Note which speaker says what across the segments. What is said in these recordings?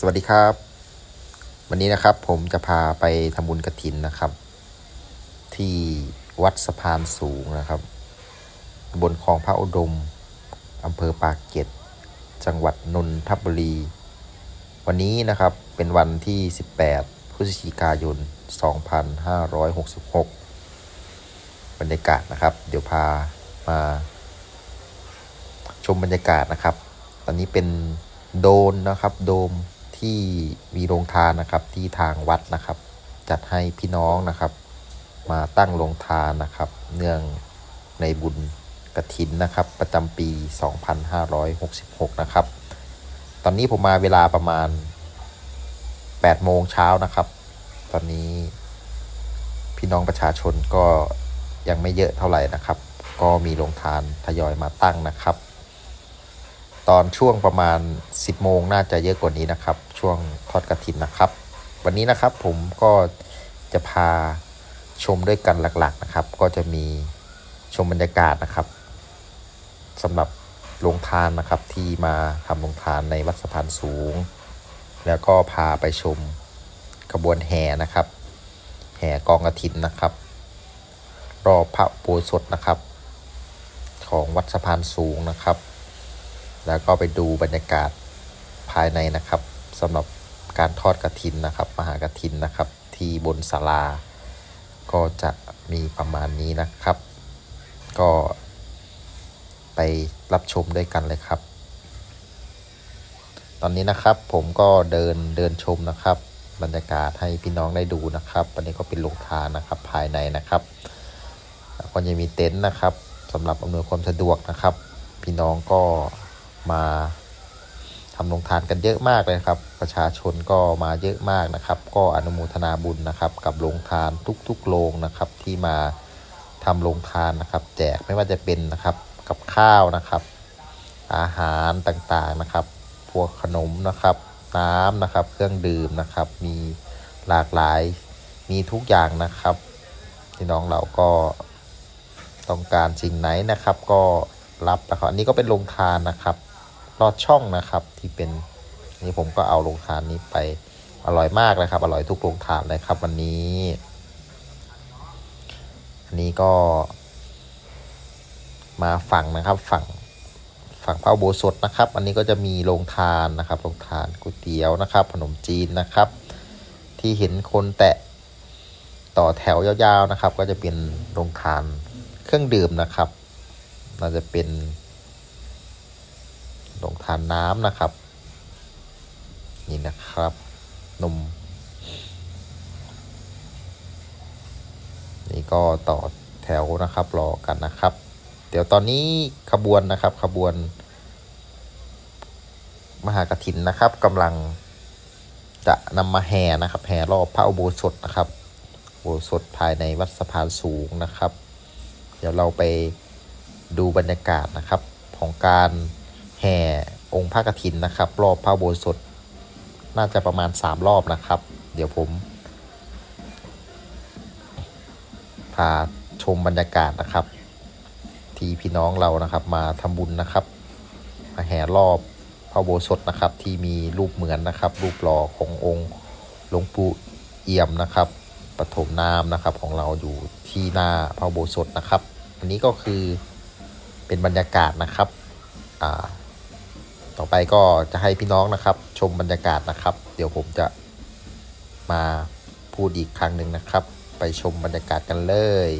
Speaker 1: สวัสดีครับ วันนี้นะครับผมจะพาไปทำบุญกระถินนะครับ ที่วัดสะพานสูงนะครับบนคลองพระอุดมอำเภอปากเกร็ดจังหวัดนนทบุรี วันนี้นะครับเป็นวันที่ 18 พฤศจิกายน 2566 บรรยากาศนะครับ เดี๋ยวพามาชมบรรยากาศนะครับ ตอนนี้เป็นโดนนะครับ โดม ที่มีโรงทานนะครับที่ทางวัดนะครับ จัดให้พี่น้องนะครับ มาตั้งโรงทานนะครับ เนื่องในบุญกระถินนะครับ ประจำปี 2566 นะครับ ตอนนี้ผมมาเวลาประมาณ 8 โมงเช้านะครับ ตอนนี้พี่น้องประชาชนก็ยังไม่เยอะเท่าไหร่นะครับ ก็มีโรงทานทยอยมาตั้งนะครับ ตอนช่วงประมาณ 10 โมงน่าจะเยอะกว่านี้นะครับ ช่วงทอดกระถินนะครับ วันนี้นะครับผมก็จะพาชมด้วยกันหลักๆนะครับ ก็จะมีชมบรรยากาศนะครับสำหรับโรงทานนะครับที่มาทำโรงทานในวัดสะพานสูง แล้วก็พาไปชมขบวนแห่นะครับ แห่กองกระถินนะครับ รอบพระโบสถนะครับ ของวัดสะพานสูงนะครับ แล้วก็ไปดูบรรยากาศภายในนะครับสำหรับการทอดกระถินนะครับ มหากระถินนะครับ ที่บนศาลา ก็จะมีประมาณนี้นะครับ ก็ไปรับชมด้วยกันเลยครับ ตอนนี้นะครับผมก็เดินเดินชมนะครับ บรรยากาศให้พี่น้องได้ดูนะครับวันนี้ก็เป็นโรงทานนะครับภายในนะครับแล้วก็ยังมีเต็นท์นะครับสำหรับอำนวยความสะดวกนะครับ พี่น้องก็ มาทำโรงทานกันเยอะมากเลยครับ ประชาชนก็มาเยอะมากนะครับ ก็อนุโมทนาบุญนะครับ กับโรงทานทุกๆโรงนะครับ ที่มาทำโรงทานนะครับ แจกไม่ว่าจะเป็นนะครับกับข้าวนะครับ อาหารต่างๆนะครับ พวกขนมนะครับ น้ำนะครับ เครื่องดื่มนะครับ มีหลากหลายมีทุกอย่างนะครับพี่น้องเราก็ต้องการสิ่งไหนนะครับ ก็รับนะครับอันนี้ก็เป็นโรงทานนะครับ ลอดช่องนะครับ ที่เป็นนี่ผมก็เอาโรงทานนี้ไปอร่อยมากเลยครับ อร่อยทุกโรงทานเลยครับ วันนี้ อันนี้ก็ มาฝั่งนะครับ ฝั่งฝั่งพระโบสถนะครับ อันนี้ก็จะมีโรงทานนะครับโรงทานก๋วยเตี๋ยวนะครับ ขนมจีนนะครับ ที่เห็นคนแตะต่อแถวยาวๆนะครับ ก็จะเป็นโรงทานเครื่องดื่มนะครับน่าจะเป็น โรงทานน้ำนะครับ นี่นะครับ นม นี่ก็ต่อแถวนะครับรอกันนะครับ เดี๋ยวตอนนี้ขบวนนะครับขบวน มหากฐินนะครับกำลังจะนำมาแห่นะครับแห่รอบพระอุโบสถนะครับอุโบสถภายในวัดสะพานสูงนะครับ เดี๋ยวเราไปดูบรรยากาศนะครับของการ แห่องค์พระกฐินนะครับ รอบพระโบสถน่าจะประมาณ 3 รอบนะครับ เดี๋ยวผมพาชมบรรยากาศนะครับ ที่พี่น้องเรานะครับมาทำบุญนะครับ มาแห่รอบพระโบสถนะครับ ที่มีรูปเหมือนนะครับ รูปหล่อขององค์หลวงปู่เอี่ยมนะครับปฐมนามนะครับของเราอยู่ที่หน้าพระโบสถนะครับ อันนี้ก็คือเป็นบรรยากาศนะครับอ่า ต่อไปก็จะให้พี่น้องนะครับ ชมบรรยากาศนะครับ เดี๋ยวผมจะมาพูดอีกครั้งหนึ่งนะครับ ไปชมบรรยากาศกันเลย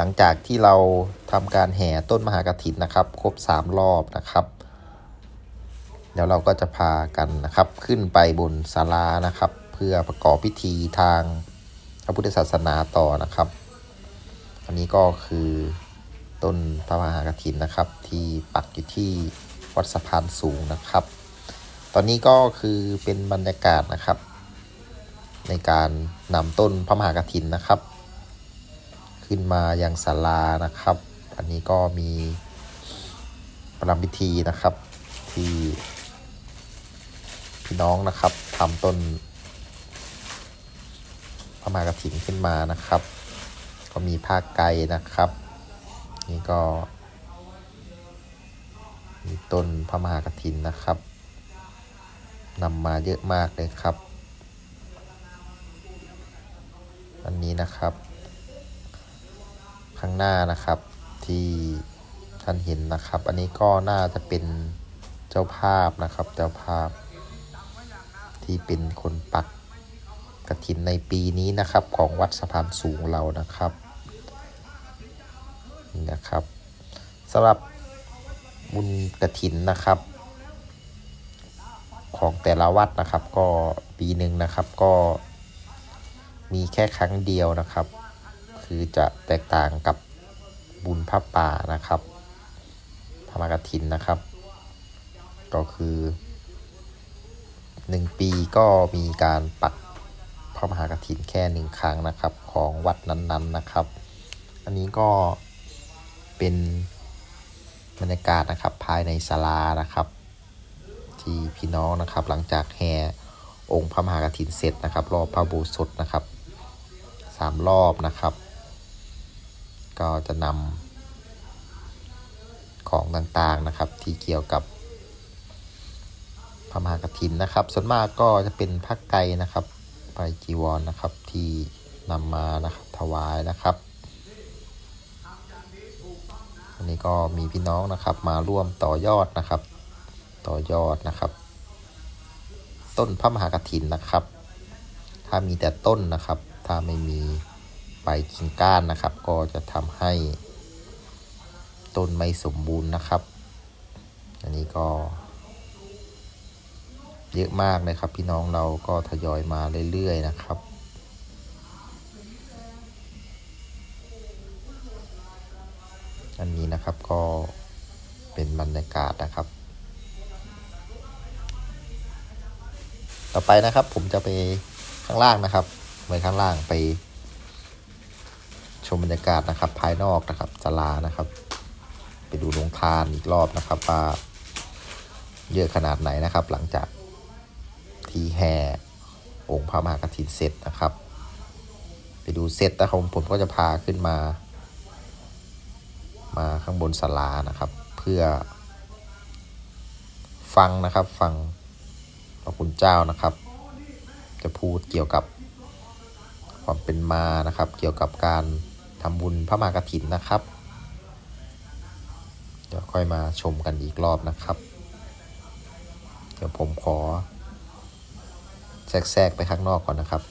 Speaker 1: หลังจากที่เราทำการแห่ต้นมหากถินนะครับ ครบสามรอบนะครับ เดี๋ยวเราก็จะพากันนะครับ ขึ้นไปบนศาลานะครับ เพื่อประกอบพิธีทางพระพุทธศาสนาต่อนะครับ อันนี้ก็คือต้นพระมหากถินนะครับ ที่ปักอยู่ที่วัดสะพานสูงนะครับ ตอนนี้ก็คือเป็นบรรยากาศนะครับ ในการนำต้นพระมหากถินนะครับ ขึ้นมายังศาลานะครับ อันนี้ก็มีประรำพิธีนะครับที่พี่น้องนะครับทำต้นพระมากระถินขึ้นมานะครับ ก็มีผ้าไกรนะครับ นี่ก็ มีต้นพระมหากระถินนะครับนำมาเยอะมากเลยครับ อันนี้นะครับางหน้านะครับ ที่ท่านเห็นนะครับ อันนี้ก็น่าจะเป็นเจ้าภาพนะครับ เจ้าภาพ ที่เป็นคนปักกระถินในปีนี้นะครับ ของวัดสะพานสูงเรานะครับนี่นะครับสำหรับบุญกระถินนะครับ ของแต่ละวัดนะครับ ก็ปีหนึ่งนะครับก็มีแค่ครั้งเดียวนะครับ คือจะแตกต่างกับบุญพระป่านะครับธรรมกฐินนะครับ ก็คือหนึ่งปีก็มีการปักพระมหากฐินแค่หนึ่งครั้งนะครับ ของวัดนั้นๆนะครับ อันนี้ก็เป็นบรรยากาศนะครับภายในศาลานะครับ ที่พี่น้องนะครับ หลังจากแห่องค์พระมหากฐินเสร็จนะครับ รอบพระโบูสถนะครับสามรอบนะครับ ก็จะนำของต่างๆนะครับ ที่เกี่ยวกับพระมหากฐินนะครับ ส่วนมากก็จะเป็นผ้าไกรนะครับไปจีวรนนะครับที่นำมานะครับถวายนะครับอันนี้ก็มีพี่น้องนะครับมาร่วมต่อยอดนะครับ ต่อยอดนะครับ ต้นพระมหากฐินนะครับ ถ้ามีแต่ต้นนะครับ ถ้าไม่มี ใบกิ่งก้านนะครับ ก็จะทำให้ต้นไม่สมบูรณ์นะครับ อันนี้ก็ เยอะมากเลยครับ พี่น้องเราก็ทยอยมาเรื่อยๆนะครับอันนี้นะครับก็เป็นบรรยากาศนะครับ ต่อไปนะครับผมจะไปข้างล่างนะครับไปข้างล่างไป ชมบรรยากาศนะครับ ภายนอกนะครับศาลานะครับ ไปดูโรงทานอีกรอบนะครับว่าเยอะขนาดไหนนะครับ หลังจากที่แห่องค์พระมหากฐินเสร็จนะครับ ไปดูเสร็จนะครับผมก็จะพาขึ้นมา มาข้างบนศาลานะครับ เพื่อ ฟังนะครับฟังพระคุณเจ้านะครับ จะพูดเกี่ยวกับความเป็นมานะครับ เกี่ยวกับการ ทำบุญพระมากรถินนะครับ เดี๋ยวค่อยมาชมกันอีกรอบนะครับ เดี๋ยวผมขอแทรกๆไปข้างนอกก่อนนะครับ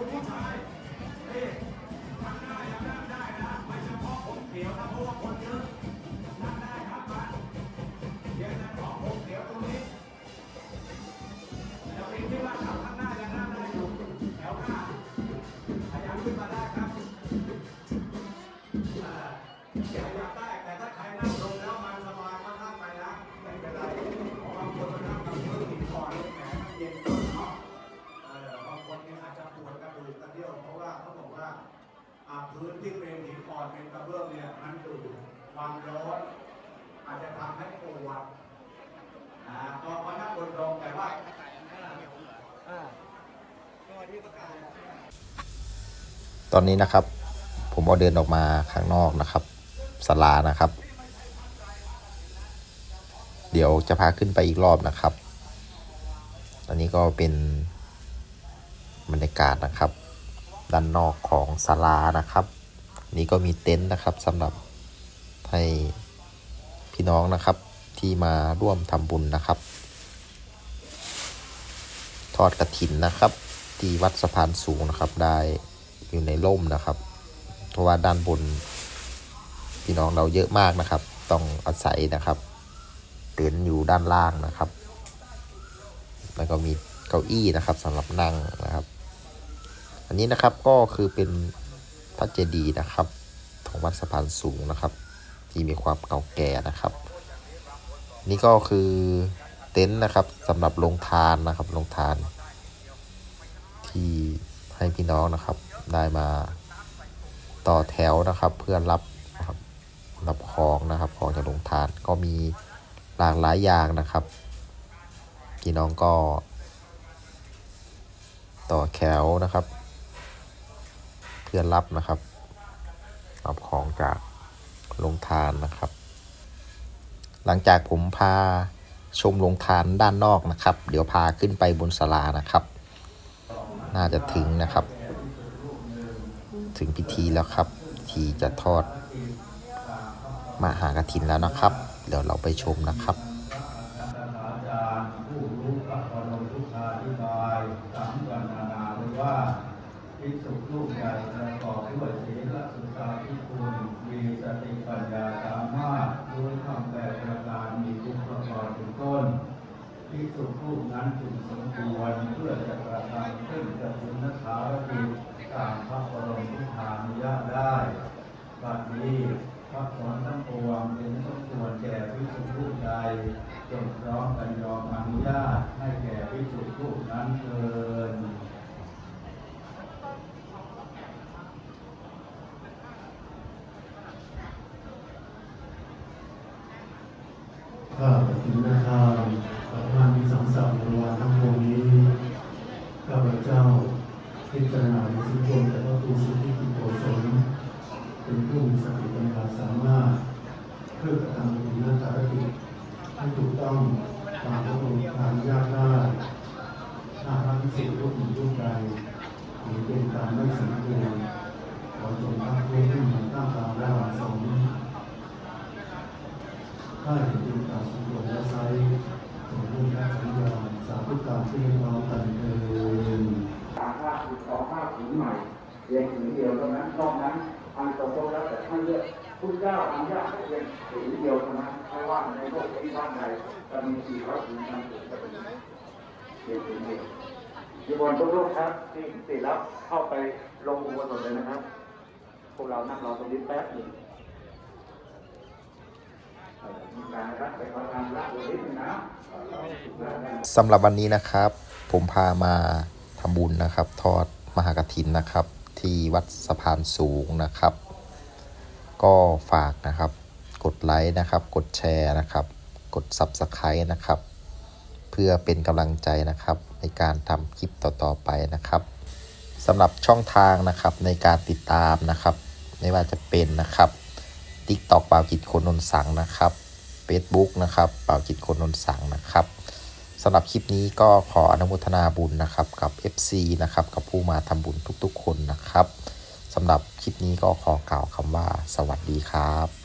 Speaker 2: คุณผู้ชายนี่นั่งได้นะนั่งได้นะไม่เฉพาะผมเขียวนะ พื้นที่เป็นหินอ่อนเป็นกระเบื้องเนี่ยมันดูดความร้อนอาจจะทำให้ปวดอ่าก็มานั่งบนตรงแต่ว่า
Speaker 1: ตอนนี้นะครับ ผมเอาเดินออกมาข้างนอกนะครับศาลานะครับ เดี๋ยวจะพาขึ้นไปอีกรอบนะครับ ตอนนี้ก็เป็นบรรยากาศนะครับ ด้านนอกของศาลานะครับ นี่ก็มีเต็นท์นะครับสำหรับให้พี่น้องนะครับที่มาร่วมทำบุญนะครับ ทอดกระถินนะครับ ที่วัดสะพานสูงนะครับ ได้อยู่ในร่มนะครับ เพราะว่าด้านบนพี่น้องเราเยอะมากนะครับ ต้องอาศัยนะครับ เต็นท์อยู่ด้านล่างนะครับ แล้วก็มีเก้าอี้นะครับสำหรับนั่งนะครับ อันนี้นะครับก็คือเป็นพระเจดีย์นะครับ ของวัดสะพานสูงนะครับ ที่มีความเก่าแก่นะครับ นี่ก็คือเต็นท์นะครับสำหรับลงทานนะครับลงทาน ที่ให้พี่น้องนะครับได้มาต่อแถวนะครับ เพื่อรับนะครับรับของนะครับของจากลงทานก็มีหลากหลายอย่างนะครับ พี่น้องก็ ต่อแถวนะครับ เพื่อรับนะครับรับของจากลงทานนะครับ หลังจากผมพาชมลงทานด้านนอกนะครับ เดี๋ยวพาขึ้นไปบนศาลานะครับ น่าจะถึงนะครับ ถึงพิธีแล้วครับ ที่จะทอดมหากฐินแล้วนะครับ เดี๋ยวเราไปชมนะครับ
Speaker 2: อาจารย์ผู้รู้พระบรมพุทธาธิบายสังวรนานาไว้ว่าภิกษุรูปใหญ่ประกอบด้วยศีลสุตาที่คุณมีสติปัญญาสามารถรู้คำแปลประการมีทุกประกอบถึงต้นภิกษุรูปนั้นจึงสมควรเพื่อจะกระท คุณนักขารกิจตามพระบรมพุทธานุญาตได้บัดนี้พระสงฆ์ทั้งปวงเป็นสมควรแก่ภิกษุรูปใดจงร้อมกันยอมอนุญาตให้แก่ภิกษุรูปนั้นเทิน
Speaker 3: ข้าพเจ้าทานประธานมีสังสรรค์ในวันทั้งปวงนี้ข้าพเจ้า พิจารณาในสิ่งควรแต่ก็ตูสุทธิโกศลเป็นผู้มีสติปัญญาสามารถเพื่อกระทำถึงนักภารกิจให้ถูกต้องตามพระองค์ทานยากได้ถ้าพระพิสุรูปหนึ่งรูปใดหรือเป็นการไม่สมควรขอจงพักเว้นให้เหมือนตั้งตามระหว่างสงฆ์ถ้าเห็นเป็นการสมควรและใช้สมบูรณ์การสัญญาสาธุการที่ให้น้องกันเอิน
Speaker 4: สามภาคือสองภาคผืนใหม่เพียงผืนเดียวเท่านั้นนอกนั้นอันตโตแล้วแต่ท่านเลือกพุทธเจ้าอนุญาตให้เพียงผืนเดียวเท่านั้นเพราะว่าในโลกที่บ้านใดจะมีสี่ร้อยผืนนั้นจะเป็นเพียงผืนเดียวมีบอลทุกรูปครับที่ติดแล้วเข้าไปลงอุโบสถเลยนะครับพวกเรานั่งรอตรงนี้แป๊บหนึ่ง
Speaker 1: สำหรับวันนี้นะครับ ผมพามา ทำบุญนะครับ ทอดมหากฐินนะครับ ที่วัดสะพานสูงนะครับ ก็ฝากนะครับ กดไลค์นะครับ กดแชร์นะครับ กด Subscribe นะครับ เพื่อเป็นกำลังใจนะครับ ในการทำคลิปต่อๆไปนะครับสำหรับช่องทางนะครับในการติดตามนะครับ ไม่ว่าจะเป็นนะครับ TikTok เปล่าจิตคนนนสังนะครับ Facebook นะครับเปล่าจิตคนนนสังนะครับ สำหรับคลิปนี้ก็ขออนุโมทนาบุญนะครับกับ FC นะครับกับผู้มาทำบุญทุกๆคนนะครับสำหรับคลิปนี้ก็ขอกล่าวคำว่าสวัสดีครับ